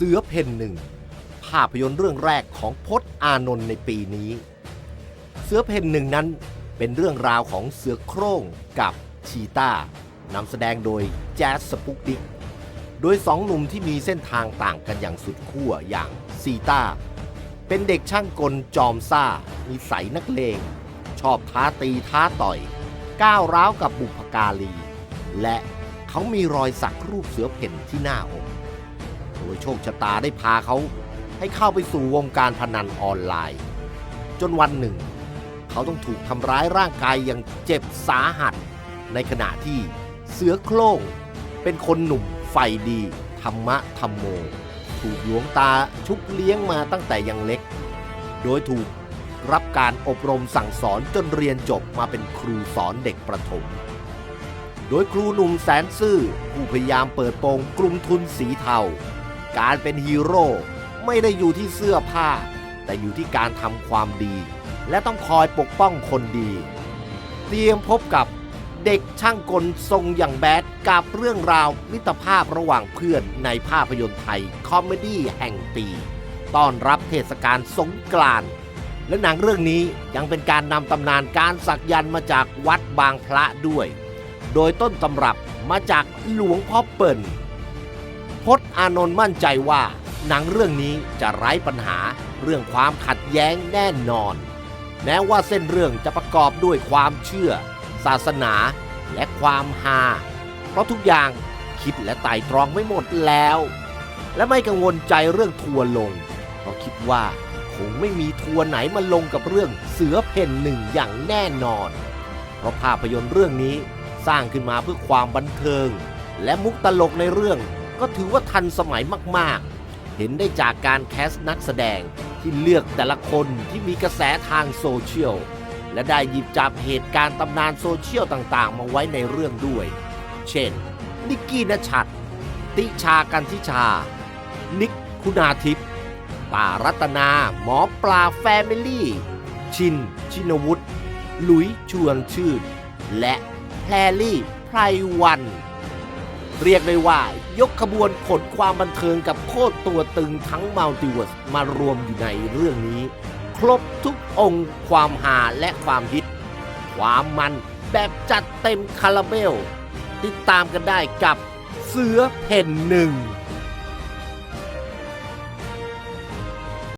เสือเพ่นหนึ่ง ภาพยนตร์เรื่องแรกของพจน์อานนท์ในปีนี้ เสือเพ่นหนึ่งนั้นเป็นเรื่องราวของเสือโคร่งกับชีตานำแสดงโดยแจ๊สสปุกดิกโดยสองหนุ่มที่มีเส้นทางต่างกันอย่างสุดขั้วอย่างซีต้า เป็นเด็กช่างกลจอมซ่ามีใสยนักเลง ชอบท้าตีท้าต่อย ก้าวร้าวกับบุพการีและเขามีรอยสักรูปเสือเพ่นที่หน้าอก ยโชคชะตาได้พาเขาให้เข้าไปสู่วงการพนันออนไลน์ จนวันหนึ่ง เขาต้องถูกทำร้ายร่างกายอย่างเจ็บสาหัส ในขณะที่เสือโคร่งเป็นคนหนุ่มไฟดี ธรรมะธรรมโม ถูกหลวงตาชุบเลี้ยงมาตั้งแต่ยังเล็ก โดยถูกรับการอบรมสั่งสอนจนเรียนจบมาเป็นครูสอนเด็กประถม โดยครูหนุ่มแสนซื่อผู้พยายามเปิดโปงกลุ่มทุนสีเทา การเป็นฮีโร่ไม่ได้อยู่ที่เสื้อผ้า แต่อยู่ที่การทำความดี และต้องคอยปกป้องคนดีเตรียมพบกับเด็กช่างกลทรงอย่างแบดกับเรื่องราวมิตรภาพระหว่างเพื่อนในภาพยนตร์ไทย คอมเมดี้แห่งปีต้อนรับเทศกาลสงกรานต์และหนังเรื่องนี้ยังเป็นการนำตำนานการสักยันมาจากวัดบางพระด้วย โดยต้นตำรับมาจากหลวงพ่อเปิ่น พจน์อานนท์มั่นใจว่า หนังเรื่องนี้จะไร้ปัญหาเรื่องความขัดแย้งแน่นอน แม้ว่าเส้นเรื่องจะประกอบด้วยความเชื่อ ศาสนาและความฮาเพราะทุกอย่างคิดและไต่ตรองไม่หมดแล้ว และไม่กังวลใจเรื่องทัวร์ลง เพราะคิดว่าคงไม่มีทัวร์ไหนมาลงกับเรื่องเสือเพ่นหนึ่งอย่างแน่นอน เพราะภาพยนตร์เรื่องนี้สร้างขึ้นมาเพื่อความบันเทิง และมุกตลกในเรื่อง ก็ถือว่าทันสมัยมากๆ เห็นได้จากการแคสต์นักแสดงที่เลือกแต่ละคนที่มีกระแสทางโซเชียล และได้หยิบจับเหตุการณ์ตำนานโซเชียลต่างๆ มาไว้ในเรื่องด้วย เช่น นิกกี้นชัด ติชากันทิชา นิกคุณาทิพย์ป่ารัตนา หมอปลาแฟมิลี่ ชิน ชินวุฒิหลุยชวนชื่น และแพรลี่ไพรวัน เรียกได้ว่า ยกขบวนขนความบันเทิงกับโคตรตัวตึงทั้งมัลติเวิร์สมารวมอยู่ในเรื่องนี้ ครบทุกองค์ความหาและความฮิต ความมันแบบจัดเต็มคาราเบล ติดตามกันได้กับเสือเพ่นหนึ่ง